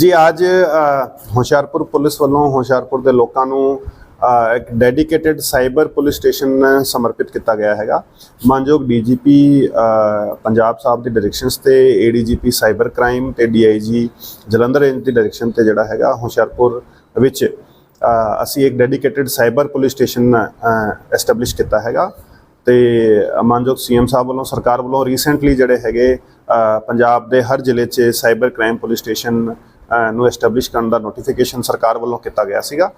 ਜੀ, ਅੱਜ ਹੁਸ਼ਿਆਰਪੁਰ ਪੁਲਿਸ ਵੱਲੋਂ ਹੁਸ਼ਿਆਰਪੁਰ ਦੇ ਲੋਕਾਂ ਨੂੰ ਇੱਕ ਡੈਡੀਕੇਟਿਡ ਸਾਈਬਰ ਪੁਲਿਸ ਸਟੇਸ਼ਨ ਸਮਰਪਿਤ ਕੀਤਾ ਗਿਆ ਹੈਗਾ। ਮਾਨਯੋਗ ਡੀਜੀਪੀ ਪੰਜਾਬ ਸਾਹਿਬ ਦੀ ਡਾਇਰੈਕਸ਼ਨਸ ਤੇ ਏਡੀਜੀਪੀ ਸਾਈਬਰ ਕ੍ਰਾਈਮ ਤੇ ਡੀਆਈਜੀ ਜਲੰਧਰ ਰੇਂਜ ਦੀ ਡਾਇਰੈਕਸ਼ਨ ਤੇ ਜਿਹੜਾ ਹੈਗਾ ਹੁਸ਼ਿਆਰਪੁਰ ਵਿੱਚ ਅਸੀਂ ਇੱਕ dedicated cyber police station establish ਕੀਤਾ ਹੈਗਾ। ਤੇ ਮਾਨਯੋਗ ਸੀਐਮ ਸਾਹਿਬ ਵੱਲੋਂ, ਸਰਕਾਰ ਵੱਲੋਂ ਰੀਸੈਂਟਲੀ ਜਿਹੜੇ ਹੈਗੇ ਪੰਜਾਬ ਦੇ ਹਰ ਜ਼ਿਲ੍ਹੇ 'ਚ ਸਾਈਬਰ ਕ੍ਰਾਈਮ ਪੁਲਿਸ ਸਟੇਸ਼ਨ ਨੂੰ ਐਸਟੈਬਲਿਸ਼ ਕਰਨ ਦਾ ਨੋਟੀਫਿਕੇਸ਼ਨ ਸਰਕਾਰ ਵੱਲੋਂ ਕੀਤਾ ਗਿਆ ਸੀਗਾ।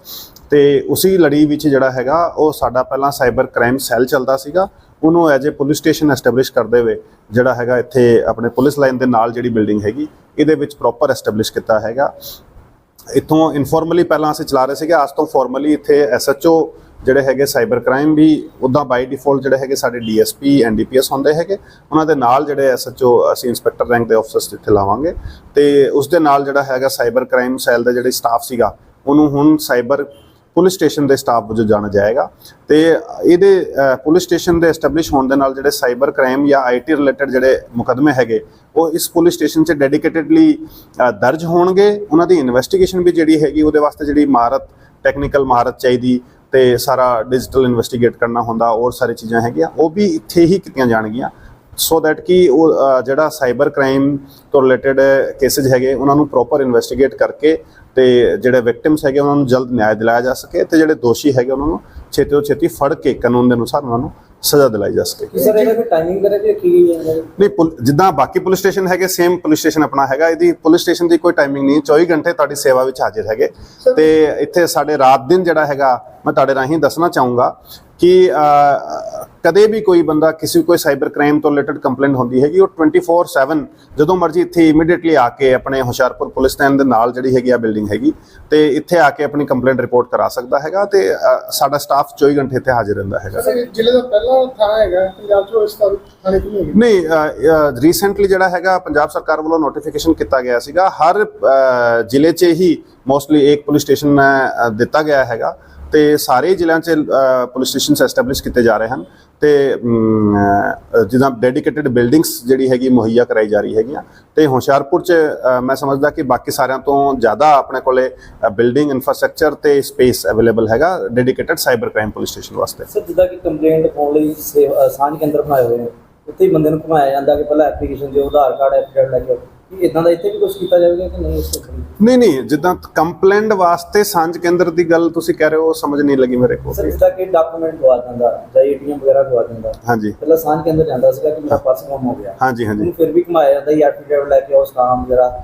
ਤੇ ਉਸੇ ਲੜੀ ਵਿੱਚ ਜਿਹੜਾ ਹੈਗਾ, ਉਹ ਸਾਡਾ ਪਹਿਲਾਂ ਸਾਈਬਰ ਕ੍ਰਾਈਮ ਸੈੱਲ ਚੱਲਦਾ ਸੀਗਾ। ਉਹਨੂੰ as a police station establish ਕਰਦੇ ਹੋਏ ਜਿਹੜਾ ਹੈਗਾ, ਇੱਥੇ ਆਪਣੇ ਪੁਲਿਸ ਲਾਈਨ ਦੇ ਨਾਲ ਜਿਹੜੀ ਬਿਲਡਿੰਗ ਹੈਗੀ, ਇਹਦੇ ਵਿੱਚ ਪ੍ਰੋਪਰ ਐਸਟੈਬਲਿਸ਼ ਕੀਤਾ ਹੈਗਾ। ਇੱਥੋਂ ਇਨਫੋਰਮਲੀ ਪਹਿਲਾਂ ਅਸੀਂ ਚਲਾ ਰਹੇ ਸੀਗੇ, ਅੱਜ ਤੋਂ ਫਾਰਮਲੀ ਇੱਥੇ ਐਸਐਚਓ ਜਿਹੜੇ ਹੈਗੇ ਸਾਈਬਰ ਕ੍ਰਾਈਮ ਵੀ ਉਦਾਂ ਬਾਈ ਡਿਫਾਲਟ ਜਿਹੜੇ ਹੈਗੇ ਸਾਡੇ ਡੀਐਸਪੀ, ਐਨਡੀਪੀਐਸ ਹੁੰਦੇ ਹੈਗੇ, ਉਹਨਾਂ ਦੇ ਨਾਲ ਜਿਹੜੇ ਐਸਐਚਓ, ਅਸੀਂ ਇੰਸਪੈਕਟਰ ਰੈਂਕ ਦੇ ਅਫਸਰਸ ਇੱਥੇ ਲਾਵਾਂਗੇ। ਤੇ ਉਸ ਦੇ ਨਾਲ ਜਿਹੜਾ ਹੈਗਾ ਸਾਈਬਰ ਕ੍ਰਾਈਮ ਸੈੱਲ ਦਾ ਜਿਹੜਾ ਸਟਾਫ ਸੀਗਾ, ਉਹਨੂੰ ਹੁਣ ਸਾਈਬਰ ਪੁਲਿਸ ਸਟੇਸ਼ਨ ਦੇ ਸਟਾਫ ਵਜੋਂ ਜਾਣਾ ਜਾਏਗਾ। ਤੇ ਇਹਦੇ ਪੁਲਿਸ ਸਟੇਸ਼ਨ ਦੇ ਐਸਟੈਬਲਿਸ਼ ਹੋਣ ਦੇ ਨਾਲ ਜਿਹੜੇ ਸਾਈਬਰ ਕ੍ਰਾਈਮ ਜਾਂ ਆਈਟੀ ਰਿਲੇਟਡ ਜਿਹੜੇ ਮੁਕਦਮੇ ਹੈਗੇ, ਉਹ ਇਸ ਪੁਲਿਸ ਸਟੇਸ਼ਨ 'ਚ ਡੈਡੀਕੇਟਿਡਲੀ ਦਰਜ ਹੋਣਗੇ। ਉਹਨਾਂ ਦੀ ਇਨਵੈਸਟੀਗੇਸ਼ਨ ਵੀ ਜਿਹੜੀ ਹੈਗੀ, ਉਹਦੇ ਵਾਸਤੇ ਜਿਹੜੀ ਮਹਾਰਤ ਟੈਕਨੀਕਲ ਮਹਾਰਤ ਚਾਹੀਦੀ ਤੇ ਸਾਰਾ ਡਿਜੀਟਲ ਇਨਵੈਸਟੀਗੇਟ ਕਰਨਾ ਹੁੰਦਾ ਔਰ ਸਾਰੀ ਚੀਜ਼ਾਂ ਹੈਗੀਆਂ, ਉਹ ਵੀ ਇੱਥੇ ਹੀ ਕੀਤੀਆਂ ਜਾਣਗੀਆਂ। ਸੋ ਦੈਟ ਕਿ ਉਹ ਜਿਹੜਾ ਸਾਈਬਰ ਕ੍ਰਾਈਮ ਤੋਂ ਰਿਲੇਟਡ ਕੇਸਿਸ ਹੈਗੇ, ਉਹਨਾਂ ਨੂੰ ਪ੍ਰੋਪਰ ਇਨਵੈਸਟੀਗੇਟ ਕਰਕੇ ਤੇ ਜਿਹੜੇ ਵਿਕਟਿਮਸ ਹੈਗੇ, ਉਹਨਾਂ ਨੂੰ ਜਲਦ ਨਿਆਂ ਦਿਲਾਇਆ ਜਾ ਸਕੇ ਤੇ ਜਿਹੜੇ ਦੋਸ਼ੀ ਹੈਗੇ, ਉਹਨਾਂ ਨੂੰ ਛੇਤੀ ਤੋਂ ਛੇਤੀ ਫੜ ਕੇ ਕਾਨੂੰਨ ਦੇ ਅਨੁਸਾਰ ਉਹਨਾਂ ਨੂੰ ਸਜ਼ਾ ਦਿਲਾਈ ਜਾ ਸਕੇ। ਸਰ ਇਹਦਾ ਕੋਈ ਟਾਈਮਿੰਗ ਵਗੈਰਾ ਵੀ ਰੱਖੀ ਗਈ ਹੈ ਨਹੀਂ ਪੁਲ- ਜਿੱਦਾਂ ਬਾਕੀ ਪੁਲਿਸ ਸਟੇਸ਼ਨ ਹੈਗੇ ਸੇਮ ਪੁਲਿਸ ਸਟੇਸ਼ਨ ਆਪਣਾ ਹੈਗਾ। ਇਹਦੀ ਪੁਲਿਸ ਸਟੇਸ਼ਨ ਦੀ ਕੋਈ ਟਾਈਮਿੰਗ ਨਹੀਂ। 24 ਘੰਟੇ ਤੁਹਾਡੀ ਸੇਵਾ ਵਿੱਚ ਹਾਜ਼ਰ ਹੈਗੇ। ਤੇ ਇੱਥੇ ਸਾਡੇ ਰਾਤ ਦਿਨ ਜਿਹੜਾ ਹੈਗਾ ਮੈਂ ਤੁਹਾਡੇ ਰਾਹੀਂ ਦੱਸਣਾ ਚਾਹੂੰਗਾ ਕਿ ਅਹ, ਕਦੇ ਵੀ ਕੋਈ ਬੰਦਾ ਕਿਸੇ ਕੋਈ ਸਾਈਬਰ ਕ੍ਰਾਈਮ ਤੋਂ ਰਿਲੇਟਡ ਕੰਪਲੇਂਟ ਹੁੰਦੀ ਹੈਗੀ ਉਹ 24/7 ਜਦੋਂ ਮਰਜ਼ੀ ਇੱਥੇ ਇਮੀਡੀਏਟਲੀ ਆ ਕੇ ਆਪਣੇ ਹੁਸ਼ਿਆਰਪੁਰ ਪੁਲਿਸ ਸਟੇਸ਼ਨ ਦੇ ਨਾਲ ਜਿਹੜੀ ਹੈਗੀ ਆ ਬਿਲਡਿੰਗ ਹੈਗੀ ਤੇ ਇੱਥੇ ਆ ਕੇ ਆਪਣੀ ਕੰਪਲੇਂਟ ਰਿਪੋਰਟ ਕਰਾ ਸਕਦਾ ਹੈਗਾ ਤੇ ਸਾਡਾ ਸਟਾਫ 24 ਘੰਟੇ ਇੱਥੇ ਹਾਜ਼ਰ ਰਹਿੰਦਾ ਹੈਗਾ। ਜ਼ਿਲ੍ਹੇ ਦਾ ਪਹਿਲਾ ਥਾਂ ਹੈਗਾ ਪੰਜਾਬ 'ਚ ਇਸ ਤਰ੍ਹਾਂ ਥਾਣੇ ਨਹੀਂ ਨਹੀਂ ਰੀਸੈਂਟਲੀ ਜਿਹੜਾ ਹੈਗਾ ਪੰਜਾਬ ਸਰਕਾਰ ਵੱਲੋਂ ਨੋਟੀਫਿਕੇਸ਼ਨ ਕੀਤਾ ਗਿਆ ਸੀਗਾ ਹਰ ਜ਼ਿਲ੍ਹੇ 'ਚ ਹੀ ਮੋਸਟਲੀ ਇੱਕ ਪੁਲਿਸ ਸਟੇਸ਼ਨ ਦਿੱਤਾ ਗਿਆ ਹੈਗਾ। ਤੇ ਸਾਰੇ ਜ਼ਿਲ੍ਹਿਆਂ 'ਚ ਪੁਲਿਸ ਸਟੇਸ਼ਨਸ ਐਸਟੈਬਲਿਸ਼ ਕੀਤੇ ਜਾ ਰਹੇ ਹਨ ਤੇ ਅਮ, ਜਿੱਦਾਂ ਡੈਡੀਕੇਟਿਡ ਬਿਲਡਿੰਗਸ ਜਿਹੜੀ ਹੈਗੀ ਮੁਹੱਈਆ ਕਰਾਈ ਜਾ ਰਹੀ ਹੈਗੀਆਂ। ਤੇ ਹੁਸ਼ਿਆਰਪੁਰ 'ਚ ਮੈਂ ਸਮਝਦਾ ਕਿ ਬਾਕੀ ਸਾਰਿਆਂ ਤੋਂ ਜ਼ਿਆਦਾ ਆਪਣੇ ਕੋਲੇ ਬਿਲਡਿੰਗ ਇਨਫਰਾਸਟ੍ਰਕਚਰ ਤੇ ਸਪੇਸ ਅਵੇਲੇਬਲ ਹੈਗਾ dedicated cyber crime police station ਵਾਸਤੇ। ਸਰ ਜਿੱਦਾਂ ਕਿ ਕੰਪਲੇਂਟ ਪਾਉਣ ਲਈ ਸਾਂਝ ਕੇਂਦਰ ਬਣਾਏ ਹੋਏ ਨੇ ਉੱਥੇ ਹੀ ਬੰਦੇ ਨੂੰ ਘੁਮਾਇਆ ਜਾਂਦਾ ਕਿ ਪਹਿਲਾਂ ਐਪਲੀਕੇਸ਼ਨ ਦਿਓ ਆਧਾਰ ਕਾਰਡ ਐਫੀਡੇਵਿਟ ਲੈ ਕੇ ਇਦਾਂ ਦਾ ਇੱਥੇ ਵੀ ਕੁਝ ਕੀਤਾ ਜਾਵੇਗਾ ਕਿ ਨਹੀਂ ਇਸ ਤੋਂ ਨਹੀਂ ਨਹੀਂ ਜਿੱਦਾਂ ਕੰਪਲੇਂਟ ਵਾਸਤੇ ਸਾਂਝ ਕੇਂਦਰ ਦੀ ਗੱਲ ਤੁਸੀਂ ਕਹਿ ਰਹੇ ਹੋ ਉਹ ਸਮਝ ਨਹੀਂ ਲੱਗੀ ਮੇਰੇ ਕੋਲ। ਸਰ ਜਿੱਦਾਂ ਕਿ ਡਾਕੂਮੈਂਟ ਗਵਾ ਦਿੰਦਾ ਜਾਂ ਏਟੀਐਮ ਵਗੈਰਾ ਗਵਾ ਦਿੰਦਾ। ਹਾਂਜੀ। ਪਹਿਲਾਂ ਸਾਂਝ ਕੇਂਦਰ ਜਾਂਦਾ ਸੀਗਾ ਕਿ ਮੇਰਾ ਪਰਸ ਗੁੰਮ ਹੋ ਗਿਆ। ਹਾਂਜੀ ਹਾਂਜੀ। ਫਿਰ ਵੀ ਘੁਮਾਇਆ ਜਾਂਦਾ ਜਾਂ ਐਫੀਡੇਵਿਟ ਲੈ ਕੇ ਆਓ ਸਟਾਮ ਵਗੈਰਾ।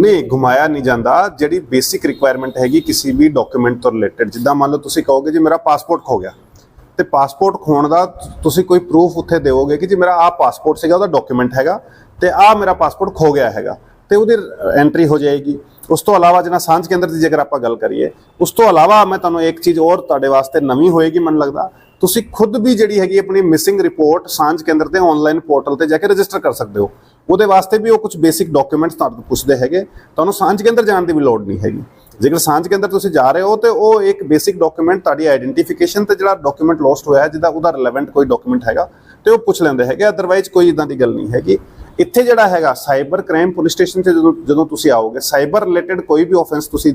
ਨਹੀਂ ਘੁਮਾਇਆ ਨਹੀਂ ਜਾਂਦਾ। ਜਿਹੜੀ ਬੇਸਿਕ ਰਿਕੁਆਇਰਮੈਂਟ ਹੈਗੀ ਕਿਸੇ ਵੀ ਡਾਕੂਮੈਂਟ ਤੋਂ ਰਿਲੇਟਡ ਜਿੱਦਾਂ ਮੰਨ ਲਓ ਤੁਸੀਂ ਕਹੋਗੇ ਜੀ ਮੇਰਾ ਪਾਸਪੋਰਟ ਖੋ ਗਿਆ। ਤੇ ਪਾਸਪੋਰਟ ਖੋਣ ਦਾ ਤੁਸੀਂ ਕੋਈ ਪ੍ਰੂਫ ਉੱਥੇ ਦਿਓਗੇ ਕਿ ਜੀ ਮੇਰਾ ਆਹ ਪਾਸਪੋਰਟ ਸੀਗਾ ਉਹਦਾ ਡਾਕੂਮੈਂਟ ਹੈਗਾ। ਤੇ ਆਹ ਮੇਰਾ ਪਾਸਪੋਰਟ ਖੋ ਗਿਆ ਹੈਗਾ ਤੇ ਉਹਦੀ ਐਂਟਰੀ ਹੋ ਜਾਏਗੀ। ਉਸ ਤੋਂ ਇਲਾਵਾ ਜਿਹਨਾਂ ਸਾਂਝ ਕੇਂਦਰ ਦੀ ਜੇਕਰ ਆਪਾਂ ਗੱਲ ਕਰੀਏ, ਉਸ ਤੋਂ ਇਲਾਵਾ ਮੈਂ ਤੁਹਾਨੂੰ ਇੱਕ ਚੀਜ਼ ਹੋਰ ਤੁਹਾਡੇ ਵਾਸਤੇ ਨਵੀਂ ਹੋਏਗੀ ਮੈਨੂੰ ਲੱਗਦਾ। ਤੁਸੀਂ ਖੁਦ ਵੀ ਜਿਹੜੀ ਹੈਗੀ ਆਪਣੀ ਮਿਸਿੰਗ ਰਿਪੋਰਟ ਸਾਂਝ ਕੇਂਦਰ ਤੇ ਆਨਲਾਈਨ ਪੋਰਟਲ ਤੇ ਜਾ ਕੇ ਰਜਿਸਟਰ ਕਰ ਸਕਦੇ ਹੋ। ਉਹਦੇ ਵਾਸਤੇ ਵੀ ਉਹ ਕੁਝ ਬੇਸਿਕ ਡਾਕੂਮੈਂਟਸ ਤੁਹਾਨੂੰ ਪੁੱਛਦੇ ਹੈਗੇ। ਤੁਹਾਨੂੰ ਸਾਂਝ ਕੇਂਦਰ ਜਾਣ ਦੀ ਵੀ ਲੋੜ ਨਹੀਂ ਹੈਗੀ। ਜੇਕਰ ਸਾਂਝ ਕੇਂਦਰ ਤੁਸੀਂ ਜਾ ਰਹੇ ਹੋ ਤੇ ਉਹ ਇੱਕ ਬੇਸਿਕ ਡਾਕੂਮੈਂਟ ਤੁਹਾਡੀ ਆਈਡੈਂਟੀਫਿਕੇਸ਼ਨ ਤੇ ਜਿਹੜਾ ਡਾਕੂਮੈਂਟ ਲੋਸਟ ਹੋਇਆ ਹੈ, ਜਿਹਦਾ ਉਹਦਾ ਰਿਲੇਵੈਂਟ ਕੋਈ ਡਾਕੂਮੈਂਟ ਹੈਗਾ, ਤੇ ਉਹ ਪੁੱਛ ਲੈਂਦੇ ਹੈਗੇ। ਅਦਰਵਾਈਜ਼ ਕੋਈ ਇਦਾਂ ਦੀ ਗੱਲ ਨਹੀਂ ਹੈਗੀ। ਇੱਥੇ ਜਿਹੜਾ ਹੈਗਾ ਸਾਈਬਰ ਕ੍ਰਾਈਮ ਪੁਲਿਸ ਸਟੇਸ਼ਨ ਤੇ ਜਦੋਂ ਜਦੋਂ ਤੁਸੀਂ ਆਓਗੇ, ਸਾਈਬਰ ਰਿਲੇਟਡ ਕੋਈ ਵੀ ਆਫੈਂਸ ਤੁਸੀਂ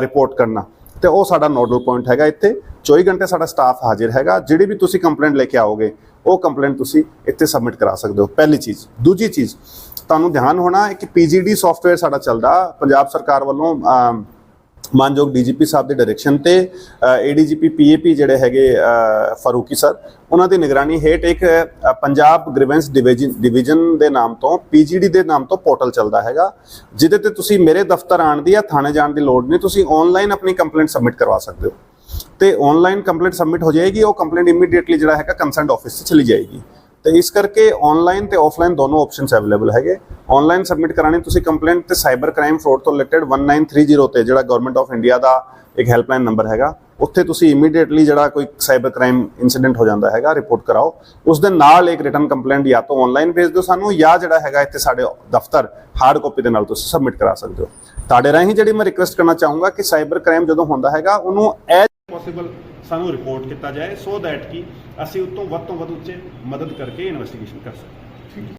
ਰਿਪੋਰਟ ਕਰਨਾ, ਤੇ ਉਹ ਸਾਡਾ ਨੋਡਲ ਪੁਆਇੰਟ ਹੈਗਾ ਇੱਥੇ। 24 ਘੰਟੇ ਸਾਡਾ ਸਟਾਫ ਹਾਜ਼ਰ ਹੈਗਾ। ਜਿਹੜੀ ਵੀ ਤੁਸੀਂ ਕੰਪਲੇਂਟ ਲੈ ਕੇ ਆਓਗੇ, ਉਹ ਕੰਪਲੇਂਟ ਤੁਸੀਂ ਇੱਥੇ ਸਬਮਿਟ ਕਰਾ ਸਕਦੇ ਹੋ। ਪਹਿਲੀ ਚੀਜ਼। ਦੂਜੀ ਚੀਜ਼, ਤੁਹਾਨੂੰ ਧਿਆਨ ਹੋਣਾ ਹੈ ਕਿ ਪੀਜੀਡੀ ਸੌਫਟਵੇਅਰ ਸਾਡਾ ਚੱਲਦਾ। ਪੰਜਾਬ ਸਰਕਾਰ ਵੱਲੋਂ ਮਾਨਯੋਗ ਡੀਜੀਪੀ ਸਾਹਿਬ ਦੇ ਡਾਇਰੈਕਸ਼ਨ ਤੇ ਏਡੀਜੀਪੀ ਪੀਏਪੀ ਜਿਹੜੇ ਹੈਗੇ ਅ, ਫਾਰੂਕੀ ਸਰ ਉਹਨਾਂ ਦੀ ਨਿਗਰਾਨੀ ਹੇਠ ਇੱਕ ਪੰਜਾਬ ਗ੍ਰੀਵੈਂਸ ਡਿਵੀਜ਼ਨ ਡਿਵੀਜ਼ਨ ਦੇ ਨਾਮ ਤੋਂ ਪੀਜੀਡੀ ਦੇ ਨਾਮ ਤੋਂ ਪੋਰਟਲ ਚੱਲਦਾ ਹੈਗਾ ਜਿਹਦੇ ਤੇ ਤੁਸੀਂ ਮੇਰੇ ਦਫ਼ਤਰ ਆਣ ਦੀ ਜਾਂ ਥਾਣੇ ਜਾਣ ਦੀ ਲੋੜ ਨਹੀਂ ਤੁਸੀਂ ਆਨਲਾਈਨ ਆਪਣੀ ਕੰਪਲੇਂਟ ਸਬਮਿਟ ਕਰਵਾ ਸਕਦੇ ਹੋ। ਤੇ ਆਨਲਾਈਨ ਕੰਪਲੇਂਟ ਸਬਮਿਟ ਹੋ ਜਾਏਗੀ ਉਹ ਕੰਪਲੇਂਟ ਇਮੀਡੀਏਟਲੀ ਜਿਹੜਾ ਹੈਗਾ ਕੰਸਰਨਡ ਆਫਿਸ 'ਚ ਚਲੀ ਜਾਏਗੀ। ਤੇ ਇਸ ਕਰਕੇ ਆਨਲਾਈਨ ਤੇ ਆਫਲਾਈਨ ਦੋਨੋਂ ਆਪਸ਼ਨਸ ਅਵੇਲੇਬਲ ਹੈਗੇ। ਆਨਲਾਈਨ ਸਬਮਿਟ ਕਰਾਣੀ, ਤੁਸੀਂ ਕੰਪਲੇਂਟ ਤੇ ਸਾਈਬਰ ਕ੍ਰਾਈਮ ਫਰੋਡ ਤੋਂ ਰਿਲੇਟਡ 1930 ਤੇ ਜਿਹੜਾ ਗਵਰਨਮੈਂਟ ਆਫ ਇੰਡੀਆ ਦਾ ਇੱਕ ਹੈਲਪਲਾਈਨ ਨੰਬਰ ਹੈਗਾ, ਉੱਥੇ ਤੁਸੀਂ ਇਮੀਡੀਏਟਲੀ ਜਿਹੜਾ ਕੋਈ ਸਾਈਬਰ ਕ੍ਰਾਈਮ ਇਨਸੀਡੈਂਟ ਹੋ ਜਾਂਦਾ ਹੈਗਾ ਰਿਪੋਰਟ ਕਰਾਓ। ਉਸ ਦੇ ਨਾਲ ਇੱਕ ਰਿਟਨ ਕੰਪਲੇਂਟ ਜਾਂ ਤਾਂ ਆਨਲਾਈਨ ਭੇਜ ਦਿਓ ਸਾਨੂੰ, ਜਾਂ ਜਿਹੜਾ ਹੈਗਾ ਇੱਥੇ ਸਾਡੇ ਦਫ਼ਤਰ ਹਾਰਡ ਕਾਪੀ ਦੇ ਨਾਲ ਤੁਸੀਂ ਸਬਮਿਟ ਕਰਾ ਸਕਦੇ ਹੋ। ਤੁਹਾਡੇ ਰਾਹੀਂ ਜਿਹੜੀ ਮੈਂ ਰਿਕੁਐਸਟ ਕਰਨਾ ਚਾਹੂੰਗਾ ਕਿ ਸਾਈਬਰ ਕ੍ਰਾਈਮ ਜਦੋਂ ਹੁੰਦਾ ਹੈਗਾ, ਉਹਨੂੰ ਐ ਪੋਸੀਬਲ ਸਾਨੂੰ ਰਿਪੋਰਟ ਕੀਤਾ ਜਾਏ ਸੋ ਦੈਟ ਕਿ ਅਸੀਂ ਉਤੋਂ ਵੱਧ ਤੋਂ ਵੱਧ ਉੱਚੇ ਮਦਦ ਕਰਕੇ ਇਨਵੈਸਟੀਗੇਸ਼ਨ ਕਰ ਸਕੀਏ।